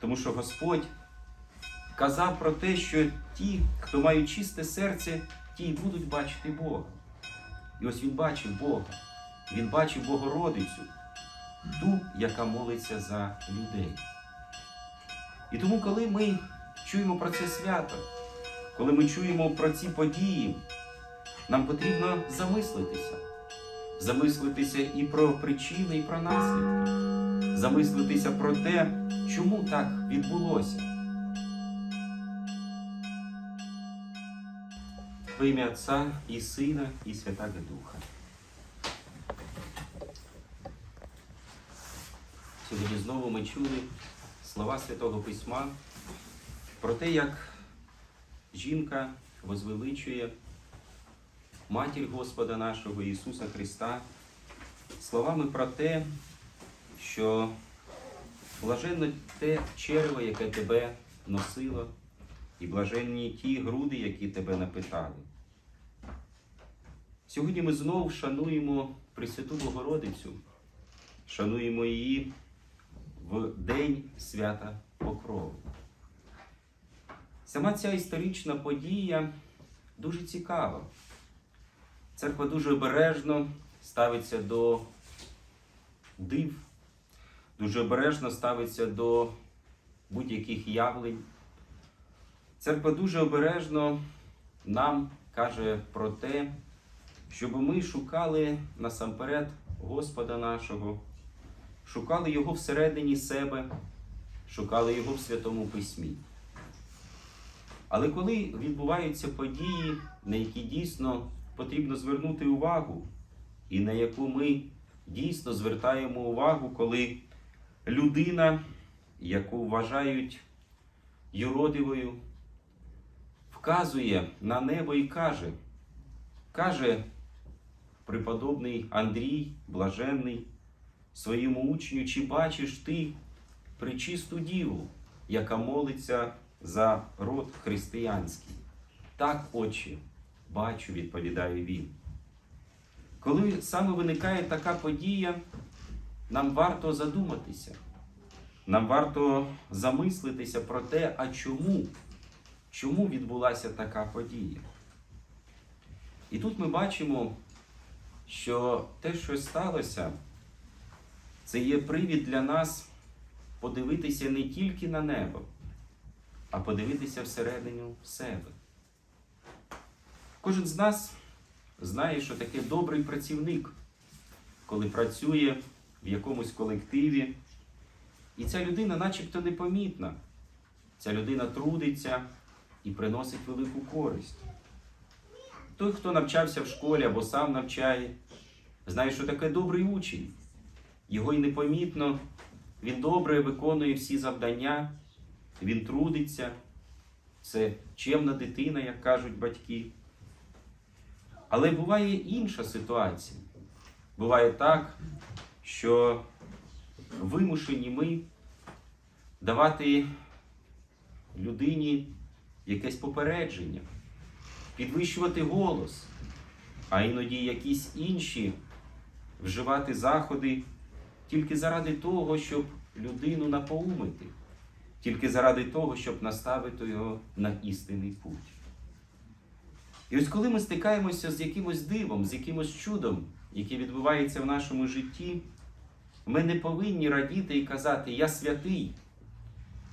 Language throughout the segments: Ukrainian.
Тому що Господь казав про те, що ті, хто мають чисте серце, ті й будуть бачити Бога. І ось він бачив Бога. Він бачив Богородицю, ту, яка молиться за людей. І тому, коли ми чуємо про це свято, коли ми чуємо про ці події, нам потрібно замислитися. Замислитися і про причини, і про наслідки. Замислитися про те, чому так відбулося. Во ім'я Отця і Сина, і Святого Духа. Сьогодні знову ми чули слова Святого Письма про те, як жінка возвеличує матір Господа нашого Ісуса Христа словами про те, що блаженно те черево, яке тебе носило, і блаженні ті груди, які тебе напитали. Сьогодні ми знову шануємо Пресвяту Богородицю, шануємо її в День свята Покрови. Сама ця історична подія дуже цікава. Церква дуже обережно ставиться до див, дуже обережно ставиться до будь-яких явлень. Церква дуже обережно нам каже про те, щоб ми шукали насамперед Господа нашого, шукали Його всередині себе, шукали Його в Святому Письмі. Але коли відбуваються події, на які дійсно потрібно звернути увагу, і на яку ми дійсно звертаємо увагу, коли людина, яку вважають юродивою, вказує на небо і каже, каже преподобний Андрій, блаженний, своєму учню, чи бачиш ти причисту діву, яка молиться за род християнський? Так, отче, бачу, відповідає він. Коли саме виникає така подія, нам варто задуматися, нам варто замислитися про те, а чому, чому відбулася така подія. І тут ми бачимо, що те, що сталося, це є привід для нас подивитися не тільки на небо, а подивитися всередину себе. Кожен з нас знає, що таке добрий працівник, коли працює в якомусь колективі, і ця людина начебто непомітна. Ця людина трудиться і приносить велику користь. Той, хто навчався в школі або сам навчає, знає, що таке добрий учень. Його й непомітно, він добре виконує всі завдання, він трудиться. Це чемна дитина, як кажуть батьки. Але буває інша ситуація. Буває так, що вимушені ми давати людині якесь попередження, підвищувати голос, а іноді якісь інші вживати заходи тільки заради того, щоб людину напоумити, тільки заради того, щоб наставити його на істинний путь. І ось коли ми стикаємося з якимось дивом, з якимось чудом, яке відбувається в нашому житті, ми не повинні радіти і казати, я святий,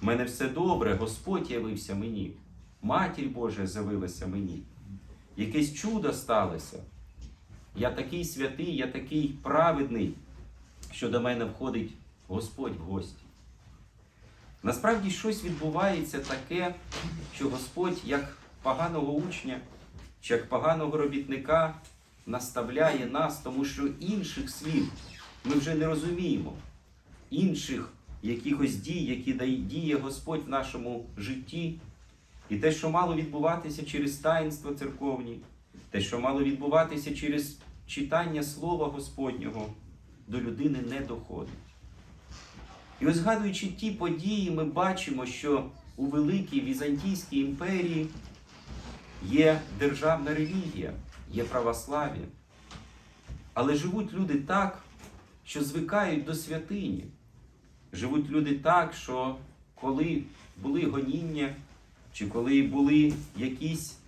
в мене все добре, Господь явився мені, Матір Божа з'явилася мені. Якесь чудо сталося. Я такий святий, я такий праведний, що до мене входить Господь в гості. Насправді щось відбувається таке, що Господь, як поганого учня, чи як поганого робітника, наставляє нас, тому що інших слів ми вже не розуміємо, інших якихось дій, які діє Господь в нашому житті, і те, що мало відбуватися через таїнства церковні, те, що мало відбуватися через читання Слова Господнього, до людини не доходить. І ось згадуючи ті події, ми бачимо, що у Великій Візантійській імперії є державна релігія, є православ'я. Але живуть люди так, що звикають до святині. Живуть люди так, що коли були гоніння, чи коли були якісь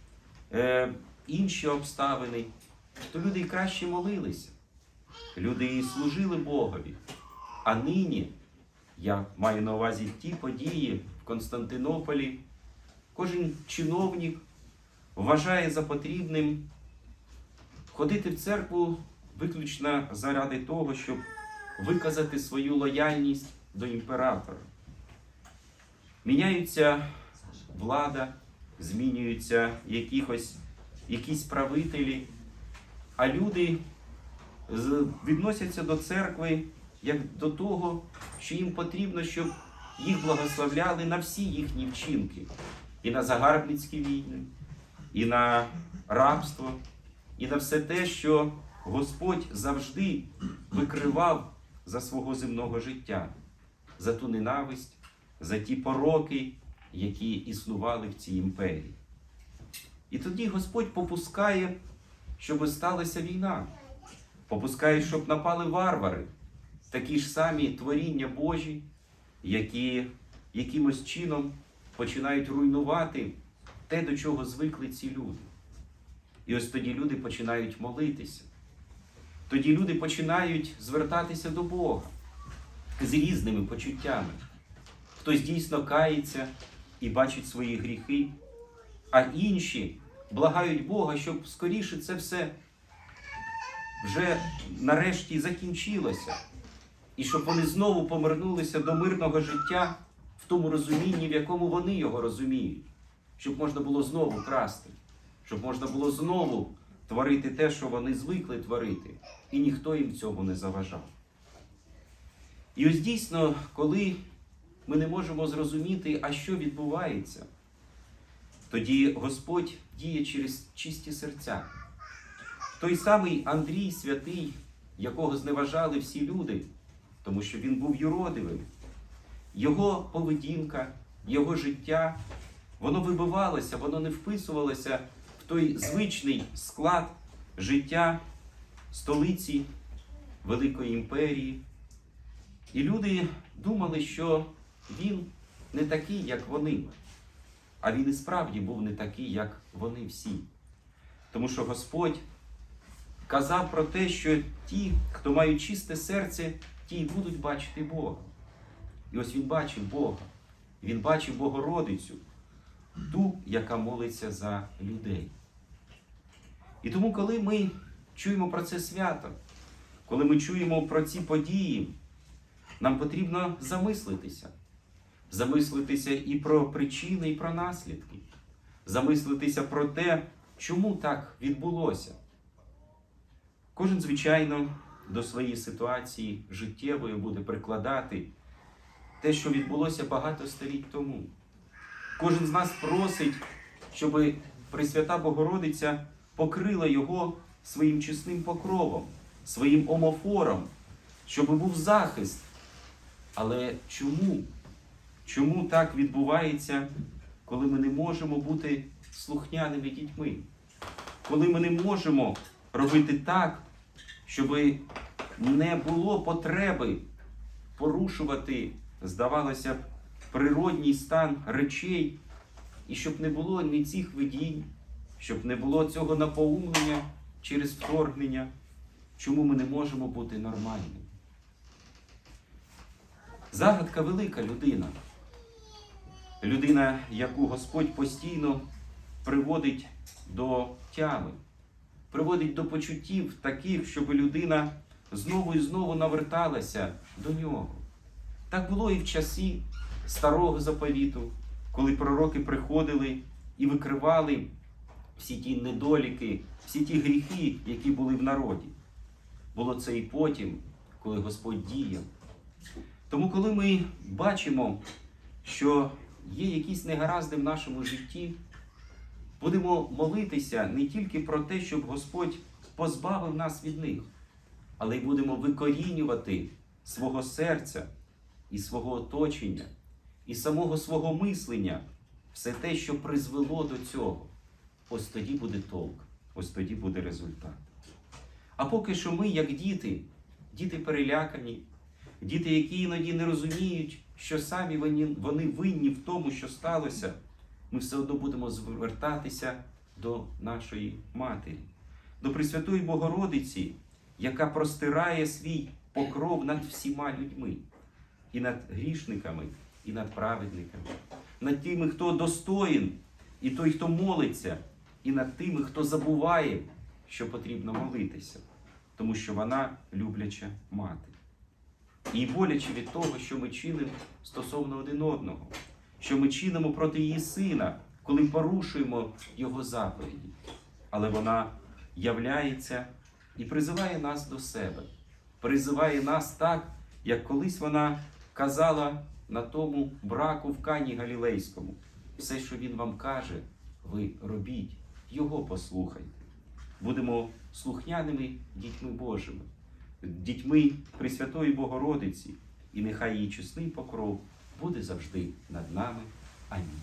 е, інші обставини, то люди й краще молилися. Люди і служили Богові. А нині, я маю на увазі ті події в Константинополі, кожен чиновник вважає за потрібним ходити в церкву виключно заради того, щоб виказати свою лояльність до імператора. Міняються влада, змінюються якихось, якісь правителі, а люди відносяться до церкви як до того, що їм потрібно, щоб їх благословляли на всі їхні вчинки, і на загарбницькі війни, і на рабство, і на все те, що Господь завжди викривав за свого земного життя, за ту ненависть, за ті пороки, які існували в цій імперії. І тоді Господь попускає, щоб сталася війна, попускає, щоб напали варвари, такі ж самі творіння Божі, які якимось чином починають руйнувати те, до чого звикли ці люди. І ось тоді люди починають молитися. Тоді люди починають звертатися до Бога з різними почуттями. Хтось дійсно кається і бачить свої гріхи, а інші благають Бога, щоб скоріше це все вже нарешті закінчилося, і щоб вони знову повернулися до мирного життя в тому розумінні, в якому вони його розуміють, щоб можна було знову красти, щоб можна було знову творити те, що вони звикли творити, і ніхто їм в цьому не заважав. І ось дійсно, коли ми не можемо зрозуміти, а що відбувається, тоді Господь діє через чисті серця. Той самий Андрій святий, якого зневажали всі люди, тому що він був юродивим, його поведінка, його життя, воно вибивалося, воно не вписувалося той звичний склад життя столиці Великої імперії. І люди думали, що він не такий, як вони. А він і справді був не такий, як вони всі. Тому що Господь казав про те, що ті, хто мають чисте серце, ті й будуть бачити Бога. І ось він бачив Бога. Він бачив Богородицю, ту, яка молиться за людей. І тому, коли ми чуємо про це свято, коли ми чуємо про ці події, нам потрібно замислитися. Замислитися і про причини, і про наслідки. Замислитися про те, чому так відбулося. Кожен, звичайно, до своєї ситуації життєвої буде прикладати те, що відбулося багато століть тому. Кожен з нас просить, щоб Пресвята Богородиця покрила його своїм чесним покровом, своїм омофором, щоб був захист. Але чому? Чому так відбувається, коли ми не можемо бути слухняними дітьми? Коли ми не можемо робити так, щоб не було потреби порушувати, здавалося б, природній стан речей, і щоб не було ні цих видінь, щоб не було цього напоумлення через вторгнення, чому ми не можемо бути нормальними? Загадка велика людина. Людина, яку Господь постійно приводить до тями, приводить до почуттів таких, щоб людина знову і знову наверталася до нього. Так було і в часі старого заповіту, коли пророки приходили і викривали всі ті недоліки, всі ті гріхи, які були в народі. Було це і потім, коли Господь діяв. Тому, коли ми бачимо, що є якісь негаразди в нашому житті, будемо молитися не тільки про те, щоб Господь позбавив нас від них, але й будемо викорінювати свого серця і свого оточення, і самого свого мислення, все те, що призвело до цього. Ось тоді буде толк, ось тоді буде результат. А поки що ми, як діти, діти перелякані, діти, які іноді не розуміють, що самі вони, винні в тому, що сталося, ми все одно будемо звертатися до нашої матері, до Пресвятої Богородиці, яка простирає свій покров над всіма людьми, і над грішниками, і над праведниками, над тими, хто достоїн, і той, хто молиться, і над тими, хто забуває, що потрібно молитися, тому що вона любляча мати. І боляче від того, що ми чинимо стосовно один одного, що ми чинимо проти її сина, коли порушуємо його заповіді. Але вона являється і призиває нас до себе, призиває нас так, як колись вона казала на тому браку в Кані Галілейському. Все, що він вам каже, ви робіть, його послухайте. Будемо слухняними дітьми Божими, дітьми Пресвятої Богородиці, і нехай її чесний покров буде завжди над нами. Амінь.